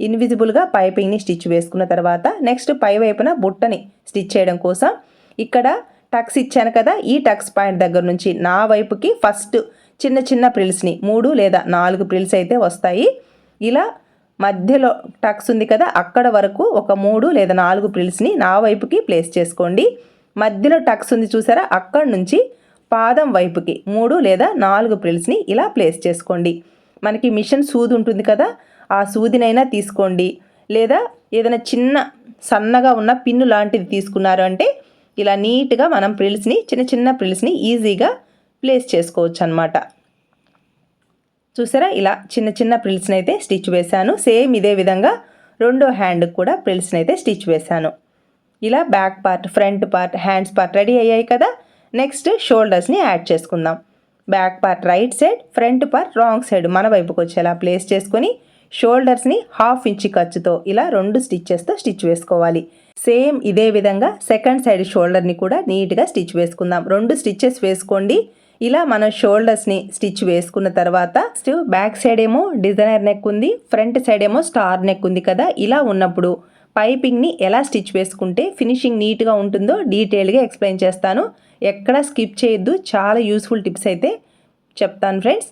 [SPEAKER 1] ఇన్విజిబుల్గా పైపింగ్ని స్టిచ్ వేసుకున్న తర్వాత నెక్స్ట్ పై వైపున బుట్టని స్టిచ్ చేయడం కోసం ఇక్కడ టక్స్ ఇచ్చాను కదా? ఈ టక్స్ పాయింట్ దగ్గర నుంచి నా వైపుకి ఫస్ట్ చిన్న చిన్న ప్రిల్స్ని మూడు లేదా నాలుగు ప్రిల్స్ అయితే వస్తాయి. ఇలా మధ్యలో టక్స్ ఉంది కదా అక్కడ వరకు ఒక మూడు లేదా నాలుగు ప్రిల్స్ని నా వైపుకి ప్లేస్ చేసుకోండి. మధ్యలో టక్స్ ఉంది చూసారా అక్కడ నుంచి పాదం వైపుకి మూడు లేదా నాలుగు ప్రిల్స్ని ఇలా ప్లేస్ చేసుకోండి. మనకి మిషన్ సూది ఉంటుంది కదా ఆ సూదినైనా తీసుకోండి. లేదా ఏదైనా చిన్న సన్నగా ఉన్న పిన్ను లాంటిది తీసుకున్నారు అంటే ఇలా నీట్గా మనం ప్రిల్స్ని చిన్న చిన్న ప్రిల్స్ని ఈజీగా ప్లేస్ చేసుకోవచ్చు అనమాట చూసారా? ఇలా చిన్న చిన్న ప్రిల్స్ని అయితే స్టిచ్ వేశాను. సేమ్ ఇదే విధంగా రెండో హ్యాండ్కి కూడా ప్రిల్స్ని అయితే స్టిచ్ వేశాను. ఇలా back part front part hands part ready అయ్యాయి కదా? నెక్స్ట్ షోల్డర్స్ని యాడ్ చేసుకుందాం. Back part right side front part wrong side మన వైపుకి వచ్చేలా ప్లేస్ చేసుకొని షోల్డర్స్ని హాఫ్ ఇంచి ఖర్చుతో ఇలా రెండు స్టిచ్చెస్తో స్టిచ్ వేసుకోవాలి. సేమ్ ఇదే విధంగా సెకండ్ సైడ్ షోల్డర్ని కూడా నీట్గా స్టిచ్ వేసుకుందాం. రెండు స్టిచ్చెస్ వేసుకోండి. ఇలా మనం షోల్డర్స్ని స్టిచ్ వేసుకున్న తర్వాత బ్యాక్ సైడ్ ఏమో డిజైనర్ నెక్ ఉంది ఫ్రంట్ సైడ్ ఏమో స్టార్ నెక్ ఉంది కదా ఇలా ఉన్నప్పుడు పైపింగ్ని ఎలా స్టిచ్ వేసుకుంటే ఫినిషింగ్ నీట్గా ఉంటుందో డీటెయిల్గా ఎక్స్ప్లెయిన్ చేస్తాను. ఎక్కడ స్కిప్ చేయొద్దు చాలా యూస్ఫుల్ టిప్స్ అయితే చెప్తాను ఫ్రెండ్స్.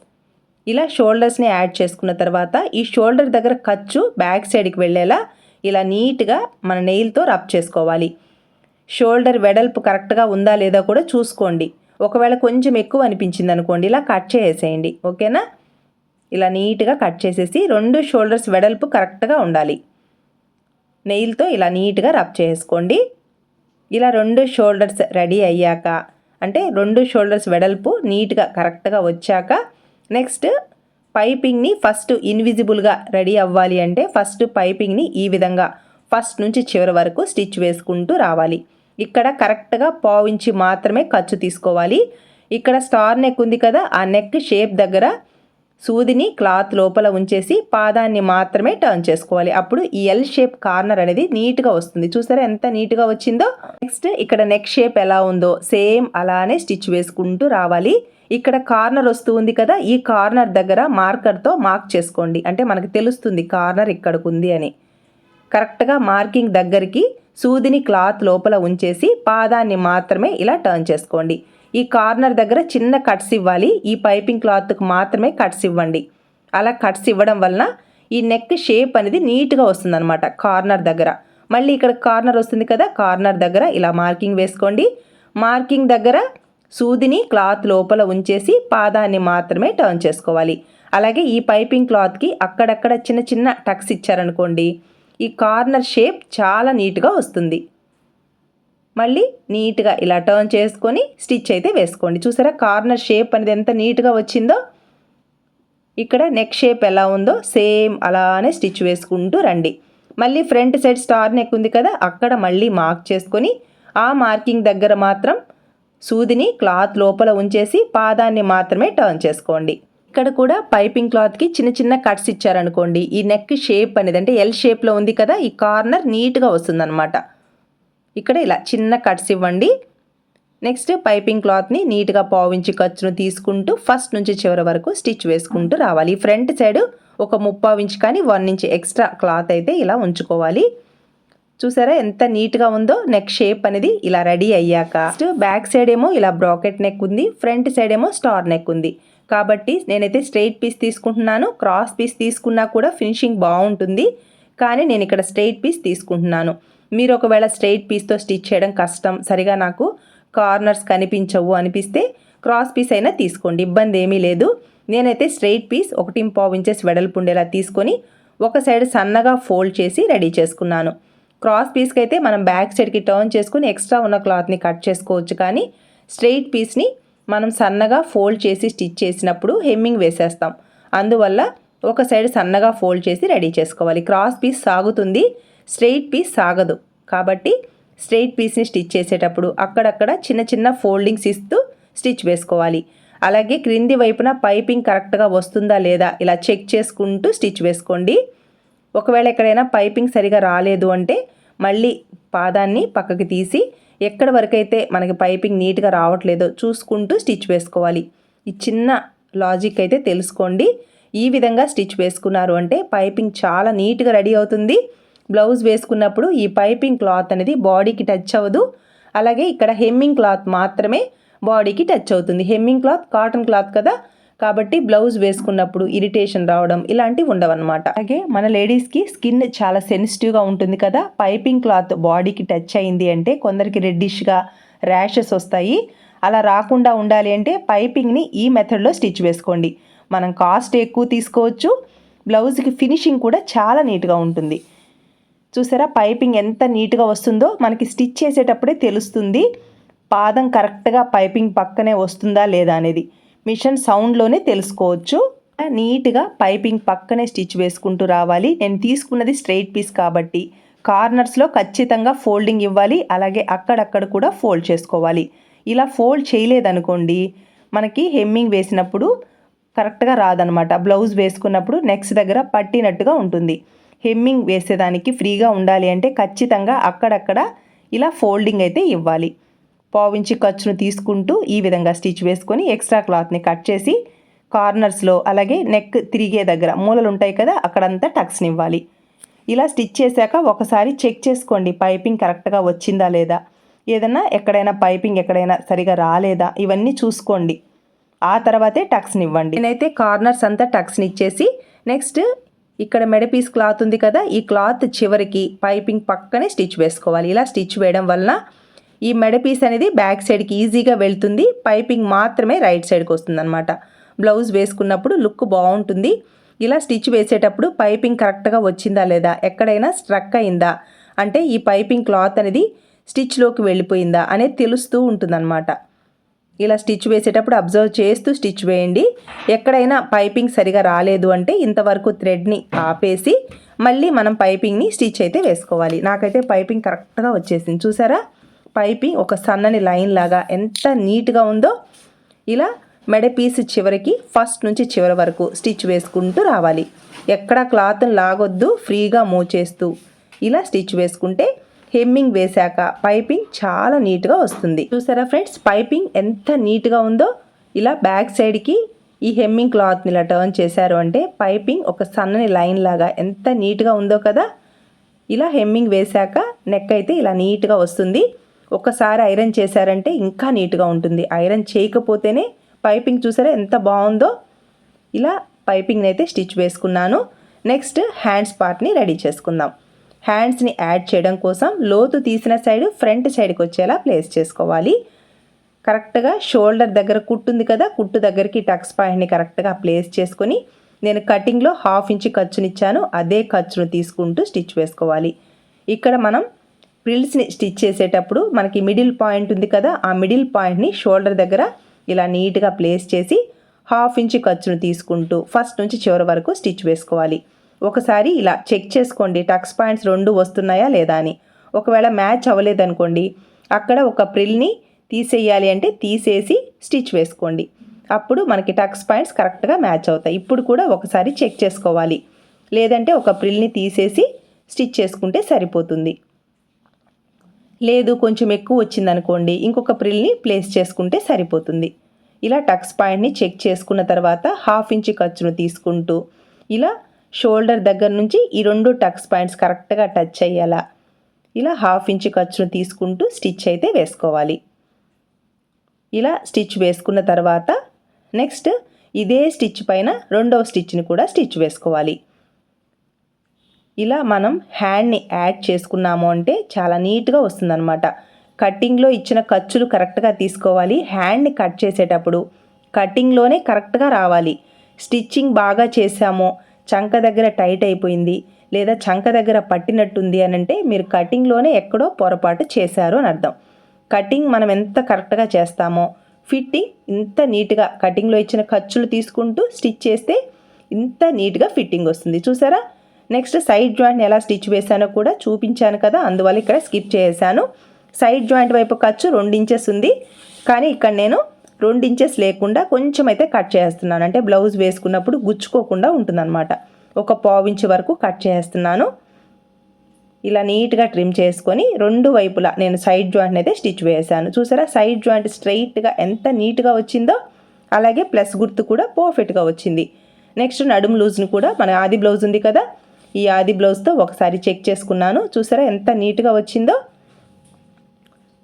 [SPEAKER 1] ఇలా షోల్డర్స్ని యాడ్ చేసుకున్న తర్వాత ఈ షోల్డర్ దగ్గర ఖర్చు బ్యాక్ సైడ్కి వెళ్ళేలా ఇలా నీట్గా మన నెయిల్తో రబ్ చేసుకోవాలి. షోల్డర్ వెడల్పు కరెక్ట్గా ఉందా లేదా కూడా చూసుకోండి. ఒకవేళ కొంచెం ఎక్కువ అనిపించింది అనుకోండి ఇలా కట్ చేసేయండి ఓకేనా? ఇలా నీట్గా కట్ చేసేసి రెండు షోల్డర్స్ వెడల్పు కరెక్ట్గా ఉండాలి. నెయిల్తో ఇలా నీట్గా రబ్ చేసుకోండి. ఇలా రెండు షోల్డర్స్ రెడీ అయ్యాక అంటే రెండు షోల్డర్స్ వెడల్పు నీట్గా కరెక్ట్గా వచ్చాక నెక్స్ట్ పైపింగ్ని ఫస్ట్ ఇన్విజిబుల్గా రెడీ అవ్వాలి అంటే ఫస్ట్ పైపింగ్ని ఈ విధంగా ఫస్ట్ నుంచి చివరి వరకు స్టిచ్ వేసుకుంటూ రావాలి. ఇక్కడ కరెక్ట్గా పావించి మాత్రమే ఖర్చు తీసుకోవాలి. ఇక్కడ స్టార్ నెక్ ఉంది కదా ఆ నెక్ షేప్ దగ్గర సూదిని క్లాత్ లోపల ఉంచేసి పాదాన్ని మాత్రమే టర్న్ చేసుకోవాలి. అప్పుడు ఈ ఎల్ షేప్ కార్నర్ అనేది నీట్గా వస్తుంది. చూసారా ఎంత నీట్గా వచ్చిందో? నెక్స్ట్ ఇక్కడ నెక్ షేప్ ఎలా ఉందో సేమ్ అలానే స్టిచ్ వేసుకుంటూ రావాలి. ఇక్కడ కార్నర్ వస్తూ ఉంది కదా ఈ కార్నర్ దగ్గర మార్కర్తో మార్క్ చేసుకోండి. అంటే మనకు తెలుస్తుంది కార్నర్ ఇక్కడికి ఉంది అని. కరెక్ట్గా మార్కింగ్ దగ్గరికి సూదిని క్లాత్ లోపల ఉంచేసి పాదాన్ని మాత్రమే ఇలా టర్న్ చేసుకోండి. ఈ కార్నర్ దగ్గర చిన్న కట్స్ ఇవ్వాలి. ఈ పైపింగ్ క్లాత్కు మాత్రమే కట్స్ ఇవ్వండి. అలా కట్స్ ఇవ్వడం వలన ఈ నెక్ షేప్ అనేది నీట్గా వస్తుందన్నమాట కార్నర్ దగ్గర. మళ్ళీ ఇక్కడ కార్నర్ వస్తుంది కదా కార్నర్ దగ్గర ఇలా మార్కింగ్ వేసుకోండి. మార్కింగ్ దగ్గర సూదిని క్లాత్ లోపల ఉంచేసి పాదాన్ని మాత్రమే టర్న్ చేసుకోవాలి. అలాగే ఈ పైపింగ్ క్లాత్కి అక్కడక్కడ చిన్న చిన్న టక్స్ ఇచ్చారనుకోండి ఈ కార్నర్ షేప్ చాలా నీట్గా వస్తుంది. మళ్ళీ నీట్గా ఇలా టర్న్ చేసుకొని స్టిచ్ అయితే వేసుకోండి. చూసారా కార్నర్ షేప్ అనేది ఎంత నీట్గా వచ్చిందో? ఇక్కడ నెక్ షేప్ ఎలా ఉందో సేమ్ అలానే స్టిచ్ వేసుకుంటూ రండి. మళ్ళీ ఫ్రంట్ సైడ్ స్టార్ నెక్ ఉంది కదా అక్కడ మళ్ళీ మార్క్ చేసుకొని ఆ మార్కింగ్ దగ్గర మాత్రం సూదిని క్లాత్ లోపల ఉంచేసి పాదాన్ని మాత్రమే టర్న్ చేసుకోండి. ఇక్కడ కూడా పైపింగ్ క్లాత్కి చిన్న చిన్న కట్స్ ఇచ్చారనుకోండి. ఈ నెక్ షేప్ అనేది అంటే ఎల్ షేప్లో ఉంది కదా ఈ కార్నర్ నీట్గా వస్తుందన్నమాట. ఇక్కడ ఇలా చిన్న కట్స్ ఇవ్వండి. నెక్స్ట్ పైపింగ్ క్లాత్ని నీట్గా పావించి ఖర్చును తీసుకుంటూ ఫస్ట్ నుంచి చివరి వరకు స్టిచ్ వేసుకుంటూ రావాలి. ఫ్రంట్ సైడ్ ఒక ముప్పావు ఇంచ్ కానీ వన్ ఇంచ్ ఎక్స్ట్రా క్లాత్ అయితే ఇలా ఉంచుకోవాలి. చూసారా ఎంత నీట్గా ఉందో? నెక్ షేప్ అనేది ఇలా రెడీ అయ్యాక. బ్యాక్ సైడ్ ఏమో ఇలా బ్రాకెట్ నెక్ ఉంది. ఫ్రంట్ సైడ్ ఏమో స్టార్ నెక్ ఉంది. కాబట్టి నేనైతే స్ట్రైట్ పీస్ తీసుకుంటున్నాను క్రాస్ పీస్ తీసుకున్నా కూడా ఫినిషింగ్ బాగుంటుంది. కానీ నేను ఇక్కడ స్ట్రైట్ పీస్ తీసుకుంటున్నాను. మీరు ఒకవేళ స్ట్రైట్ పీస్తో స్టిచ్ చేయడం కష్టం సరిగా నాకు కార్నర్స్ కనిపించవు అనిపిస్తే క్రాస్ పీస్ అయినా తీసుకోండి ఇబ్బంది ఏమీ లేదు. నేనైతే స్ట్రైట్ పీస్ ఒకటి పావు ఇంచెస్ వెడల్పు ఉండేలా తీసుకొని ఒక సైడ్ సన్నగా ఫోల్డ్ చేసి రెడీ చేసుకున్నాను. క్రాస్ పీస్కి అయితే మనం బ్యాక్ సైడ్కి టర్న్ చేసుకుని ఎక్స్ట్రా ఉన్న క్లాత్ని కట్ చేసుకోవచ్చు కానీ స్ట్రెయిట్ పీస్ని మనం సన్నగా ఫోల్డ్ చేసి స్టిచ్ చేసినప్పుడు హెమ్మింగ్ వేసేస్తాం. అందువల్ల ఒక సైడ్ సన్నగా ఫోల్డ్ చేసి రెడీ చేసుకోవాలి. క్రాస్ పీస్ సాగుతుంది స్ట్రెయిట్ పీస్ సాగదు. కాబట్టి స్ట్రెయిట్ పీస్ని స్టిచ్ చేసేటప్పుడు అక్కడక్కడ చిన్న చిన్న ఫోల్డింగ్స్ ఇస్తూ స్టిచ్ వేసుకోవాలి. అలాగే క్రింది వైపున పైపింగ్ కరెక్ట్గా వస్తుందా లేదా ఇలా చెక్ చేసుకుంటూ స్టిచ్ వేసుకోండి. ఒకవేళ ఎక్కడైనా పైపింగ్ సరిగా రాలేదు అంటే మళ్ళీ పాదాన్ని పక్కకి తీసి ఎక్కడ వరకైతే మనకి పైపింగ్ నీట్గా రావట్లేదో చూసుకుంటూ స్టిచ్ వేసుకోవాలి. ఈ చిన్న లాజిక్ అయితే తెలుసుకోండి. ఈ విధంగా స్టిచ్ వేసుకున్నారు అంటే పైపింగ్ చాలా నీట్గా రెడీ అవుతుంది. బ్లౌజ్ వేసుకున్నప్పుడు ఈ పైపింగ్ క్లాత్ అనేది బాడీకి టచ్ అవ్వదు. అలాగే ఇక్కడ హెమ్మింగ్ క్లాత్ మాత్రమే బాడీకి టచ్ అవుతుంది. హెమ్మింగ్ క్లాత్ కాటన్ క్లాత్ కదా? కాబట్టి బ్లౌజ్ వేసుకున్నప్పుడు ఇరిటేషన్ రావడం ఇలాంటివి ఉండవన్నమాట. అలాగే మన లేడీస్కి స్కిన్ చాలా సెన్సిటివ్గా ఉంటుంది కదా పైపింగ్ క్లాత్ బాడీకి టచ్ అయింది అంటే కొందరికి రెడ్డిష్గా ర్యాషెస్ వస్తాయి. అలా రాకుండా ఉండాలి అంటే పైపింగ్ని ఈ మెథడ్లో స్టిచ్ వేసుకోండి. మనం కాస్ట్ ఎక్కువ తీసుకోవచ్చు బ్లౌజ్కి ఫినిషింగ్ కూడా చాలా నీట్గా ఉంటుంది. చూసారా పైపింగ్ ఎంత నీట్గా వస్తుందో మనకి స్టిచ్ చేసేటప్పుడే తెలుస్తుంది పాదం కరెక్ట్గా పైపింగ్ పక్కనే వస్తుందా లేదా అనేది. మిషన్ సౌండ్లోనే తెలుసుకోవచ్చు. నీట్గా పైపింగ్ పక్కనే స్టిచ్ వేసుకుంటూ రావాలి. నేను తీసుకున్నది స్ట్రైట్ పీస్ కాబట్టి కార్నర్స్లో ఖచ్చితంగా ఫోల్డింగ్ ఇవ్వాలి. అలాగే అక్కడక్కడ కూడా ఫోల్డ్ చేసుకోవాలి. ఇలా ఫోల్డ్ చేయలేదనుకోండి మనకి హెమ్మింగ్ వేసినప్పుడు కరెక్ట్గా రాదనమాట. బ్లౌజ్ వేసుకున్నప్పుడు నెక్స్ట్ దగ్గర పట్టినట్టుగా ఉంటుంది. హెమ్మింగ్ వేసేదానికి ఫ్రీగా ఉండాలి అంటే ఖచ్చితంగా అక్కడక్కడ ఇలా ఫోల్డింగ్ అయితే ఇవ్వాలి. పావించి ఖర్చును తీసుకుంటూ ఈ విధంగా స్టిచ్ వేసుకొని ఎక్స్ట్రా క్లాత్ని కట్ చేసి కార్నర్స్లో అలాగే నెక్ తిరిగే దగ్గర మూలలు ఉంటాయి కదా అక్కడంతా టక్స్నివ్వాలి. ఇలా స్టిచ్ చేశాక ఒకసారి చెక్ చేసుకోండి పైపింగ్ కరెక్ట్గా వచ్చిందా లేదా? ఏదన్నా ఎక్కడైనా పైపింగ్ ఎక్కడైనా సరిగా రాలేదా? ఇవన్నీ చూసుకోండి. ఆ తర్వాతే టక్స్ని ఇవ్వండి నేనైతే కార్నర్స్ అంతా టక్స్ని ఇచ్చేసి నెక్స్ట్ ఇక్కడ మెడ పీస్ క్లాత్ ఉంది కదా ఈ క్లాత్ చివరికి పైపింగ్ పక్కనే స్టిచ్ వేసుకోవాలి. ఇలా స్టిచ్ వేయడం వలన ఈ మెడ పీస్ అనేది బ్యాక్ సైడ్కి ఈజీగా వెళ్తుంది. పైపింగ్ మాత్రమే రైట్ సైడ్కి వస్తుంది అనమాట బ్లౌజ్ వేసుకున్నప్పుడు లుక్ బాగుంటుంది. ఇలా స్టిచ్ వేసేటప్పుడు పైపింగ్ కరెక్ట్గా వచ్చిందా లేదా? ఎక్కడైనా స్ట్రక్ అయిందా? అంటే ఈ పైపింగ్ క్లాత్ అనేది స్టిచ్లోకి వెళ్ళిపోయిందా అనేది తెలుస్తూ ఉంటుందన్నమాట. ఇలా స్టిచ్ వేసేటప్పుడు అబ్జర్వ్ చేస్తూ స్టిచ్ వేయండి. ఎక్కడైనా పైపింగ్ సరిగా రాలేదు అంటే ఇంతవరకు థ్రెడ్ని ఆపేసి మళ్ళీ మనం పైపింగ్ని స్టిచ్ అయితే వేసుకోవాలి. నాకైతే పైపింగ్ కరెక్ట్గా వచ్చేసింది. చూసారా? పైపింగ్ ఒక సన్నని లైన్ లాగా ఎంత నీట్గా ఉందో ఇలా మెడ పీస్ చివరికి ఫస్ట్ నుంచి చివరి వరకు స్టిచ్ వేసుకుంటూ రావాలి. ఎక్కడ క్లాత్ని లాగొద్దు ఫ్రీగా మూవ్ చేస్తూ. ఇలా స్టిచ్ వేసుకుంటే హెమ్మింగ్ వేశాక పైపింగ్ చాలా నీట్గా వస్తుంది. చూసారా ఫ్రెండ్స్? పైపింగ్ ఎంత నీట్గా ఉందో ఇలా బ్యాక్ సైడ్కి ఈ హెమ్మింగ్ క్లాత్ని ఇలా టర్న్ చేశారు అంటే పైపింగ్ ఒక సన్నని లైన్ లాగా ఎంత నీట్గా ఉందో కదా? ఇలా హెమ్మింగ్ వేశాక నెక్ అయితే ఇలా నీట్గా వస్తుంది. ఒకసారి ఐరన్ చేశారంటే ఇంకా నీట్గా ఉంటుంది. ఐరన్ చేయకపోతేనే పైపింగ్ చూసారా ఎంత బాగుందో? ఇలా పైపింగ్ని అయితే స్టిచ్ వేసుకున్నాను. నెక్స్ట్ హ్యాండ్స్ పార్ట్ని రెడీ చేసుకుందాం. హ్యాండ్స్ని యాడ్ చేయడం కోసం లోతు తీసిన సైడ్ ఫ్రంట్ సైడ్కి వచ్చేలా ప్లేస్ చేసుకోవాలి. కరెక్ట్గా షోల్డర్ దగ్గర కుట్టుంది కదా కుట్టు దగ్గరికి టక్స్ పాయింట్ని కరెక్ట్గా ప్లేస్ చేసుకొని నేను కటింగ్లో హాఫ్ ఇంచ్ ఖర్చునిచ్చాను. అదే ఖర్చును తీసుకుంటూ స్టిచ్ వేసుకోవాలి. ఇక్కడ మనం ప్రిల్స్ని స్టిచ్ చేసేటప్పుడు మనకి మిడిల్ పాయింట్ ఉంది కదా ఆ మిడిల్ పాయింట్ని షోల్డర్ దగ్గర ఇలా నీట్గా ప్లేస్ చేసి హాఫ్ ఇంచ్ ఖర్చును తీసుకుంటూ ఫస్ట్ నుంచి చివరి వరకు స్టిచ్ వేసుకోవాలి. ఒకసారి ఇలా చెక్ చేసుకోండి టక్స్ పాయింట్స్ రెండు వస్తున్నాయా లేదా అని. ఒకవేళ మ్యాచ్ అవ్వలేదనుకోండి అక్కడ ఒక ప్రిల్ని తీసేయాలి అంటే తీసేసి స్టిచ్ వేసుకోండి. అప్పుడు మనకి టక్స్ పాయింట్స్ కరెక్ట్గా మ్యాచ్ అవుతాయి. ఇప్పుడు కూడా ఒకసారి చెక్ చేసుకోవాలి. లేదంటే ఒక ప్రిల్ని తీసేసి స్టిచ్ చేసుకుంటే సరిపోతుంది. లేదు కొంచెం ఎక్కువ వచ్చిందనుకోండి ఇంకొక ప్రిల్ని ప్లేస్ చేసుకుంటే సరిపోతుంది. ఇలా టక్స్ పాయింట్ని చెక్ చేసుకున్న తర్వాత హాఫ్ ఇంచ్ ఖర్చును తీసుకుంటూ ఇలా షోల్డర్ దగ్గర నుంచి ఈ రెండు టక్స్ పాయింట్స్ కరెక్ట్గా టచ్ అయ్యేలా ఇలా హాఫ్ ఇంచ్ ఖర్చును తీసుకుంటూ స్టిచ్ అయితే వేసుకోవాలి. ఇలా స్టిచ్ వేసుకున్న తర్వాత నెక్స్ట్ ఇదే స్టిచ్ పైన రెండవ స్టిచ్ని కూడా స్టిచ్ వేసుకోవాలి. ఇలా మనం హ్యాండ్ని యాడ్ చేసుకున్నాము అంటే చాలా నీట్గా వస్తుందన్నమాట. కట్టింగ్లో ఇచ్చిన ఖర్చులు కరెక్ట్గా తీసుకోవాలి. హ్యాండ్ని కట్ చేసేటప్పుడు కటింగ్లోనే కరెక్ట్గా రావాలి. స్టిచ్చింగ్ బాగా చేసామో చంక దగ్గర టైట్ అయిపోయింది. లేదా చంక దగ్గర పట్టినట్టుంది అని అంటే మీరు కటింగ్లోనే ఎక్కడో పొరపాటు చేశారు అని అర్థం. కటింగ్ మనం ఎంత కరెక్ట్గా చేస్తామో ఫిట్టింగ్ ఇంత నీట్గా కటింగ్లో ఇచ్చిన ఖర్చులు తీసుకుంటూ స్టిచ్ చేస్తే ఇంత నీట్గా ఫిట్టింగ్ వస్తుంది. చూసారా? నెక్స్ట్ సైడ్ జాయింట్ని ఎలా స్టిచ్ వేసానో కూడా చూపించాను కదా అందువల్ల ఇక్కడ స్కిప్ చేశాను సైడ్ జాయింట్ వైపు ఖర్చు రెండు ఇంచెస్ ఉంది కానీ ఇక్కడ నేను రెండు ఇంచెస్ లేకుండా కొంచెం అయితే కట్ చేస్తున్నాను. అంటే బ్లౌజ్ వేసుకున్నప్పుడు గుచ్చుకోకుండా ఉంటుందన్నమాట. ఒక పావు ఇంచు వరకు కట్ చేస్తున్నాను. ఇలా నీట్గా ట్రిమ్ చేసుకొని రెండు వైపులా నేను సైడ్ జాయింట్ని అయితే స్టిచ్ వేసాను చూసారా సైడ్ జాయింట్ స్ట్రైట్గా ఎంత నీట్గా వచ్చిందో అలాగే ప్లస్ గుర్తు కూడా పర్ఫెక్ట్గా వచ్చింది. నెక్స్ట్ నడుము లూజ్ని కూడా మన ఆది బ్లౌజ్ ఉంది కదా ఈ ఆది బ్లౌజ్తో ఒకసారి చెక్ చేసుకున్నాను. చూసారా ఎంత నీట్గా వచ్చిందో?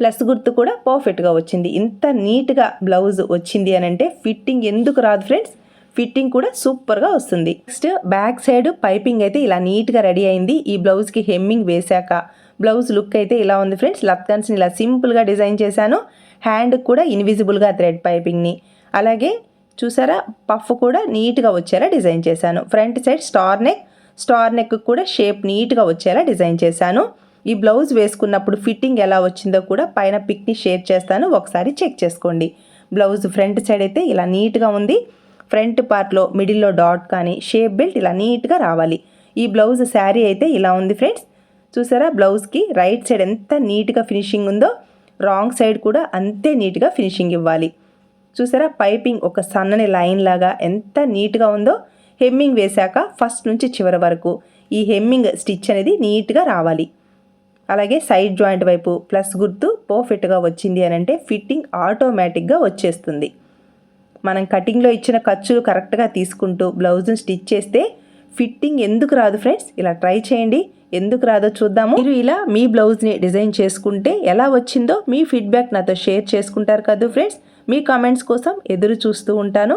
[SPEAKER 1] ప్లస్ గుర్తు కూడా పర్ఫెక్ట్గా వచ్చింది. ఇంత నీట్గా బ్లౌజ్ వచ్చింది అని అంటే ఫిట్టింగ్ ఎందుకు రాదు ఫ్రెండ్స్? ఫిట్టింగ్ కూడా సూపర్గా వస్తుంది. నెక్స్ట్ బ్యాక్ సైడ్ పైపింగ్ అయితే ఇలా నీట్గా రెడీ అయింది. ఈ బ్లౌజ్కి హెమ్మింగ్ వేశాక బ్లౌజ్ లుక్ అయితే ఇలా ఉంది ఫ్రెండ్స్. లత్కన్స్ని ఇలా సింపుల్గా డిజైన్ చేశాను. హ్యాండ్ కూడా ఇన్విజిబుల్గా థ్రెడ్ పైపింగ్ని. అలాగే చూసారా పఫ్ కూడా నీట్గా వచ్చేలా డిజైన్ చేశాను. Front side star neck star neck కూడా షేప్ నీట్గా వచ్చేలా డిజైన్ చేశాను. ఈ బ్లౌజ్ వేసుకున్నప్పుడు ఫిట్టింగ్ ఎలా వచ్చిందో కూడా పైన పిక్ని షేర్ చేస్తాను. ఒకసారి చెక్ చేసుకోండి. బ్లౌజ్ ఫ్రంట్ సైడ్ అయితే ఇలా నీట్గా ఉంది. ఫ్రంట్ పార్ట్లో మిడిల్లో డాట్ కానీ షేప్ బెల్ట్ ఇలా నీట్గా రావాలి. ఈ బ్లౌజ్ శారీ అయితే ఇలా ఉంది ఫ్రెండ్స్. చూసారా? బ్లౌజ్కి రైట్ సైడ్ ఎంత నీట్గా ఫినిషింగ్ ఉందో రాంగ్ సైడ్ కూడా అంతే నీట్గా ఫినిషింగ్ ఇవ్వాలి. చూసారా? పైపింగ్ ఒక సన్నని లైన్ లాగా ఎంత నీట్గా ఉందో హెమ్మింగ్ వేశాక ఫస్ట్ నుంచి చివరి వరకు ఈ హెమ్మింగ్ స్టిచ్ అనేది నీట్గా రావాలి. అలాగే సైడ్ జాయింట్ వైపు ప్లస్ గుర్తు పర్ఫెక్ట్గా వచ్చింది అని అంటే ఫిట్టింగ్ ఆటోమేటిక్గా వచ్చేస్తుంది. మనం కటింగ్లో ఇచ్చిన ఖర్చులు కరెక్ట్గా తీసుకుంటూ బ్లౌజ్ని స్టిచ్ చేస్తే ఫిట్టింగ్ ఎందుకు రాదు ఫ్రెండ్స్? ఇలా ట్రై చేయండి. ఎందుకు రాదో చూద్దాము. మీరు ఇలా మీ బ్లౌజ్ని డిజైన్ చేసుకుంటే ఎలా వచ్చిందో మీ ఫీడ్బ్యాక్ నాతో షేర్ చేసుకుంటారు కదా ఫ్రెండ్స్? మీ కామెంట్స్ కోసం ఎదురు చూస్తూ ఉంటాను.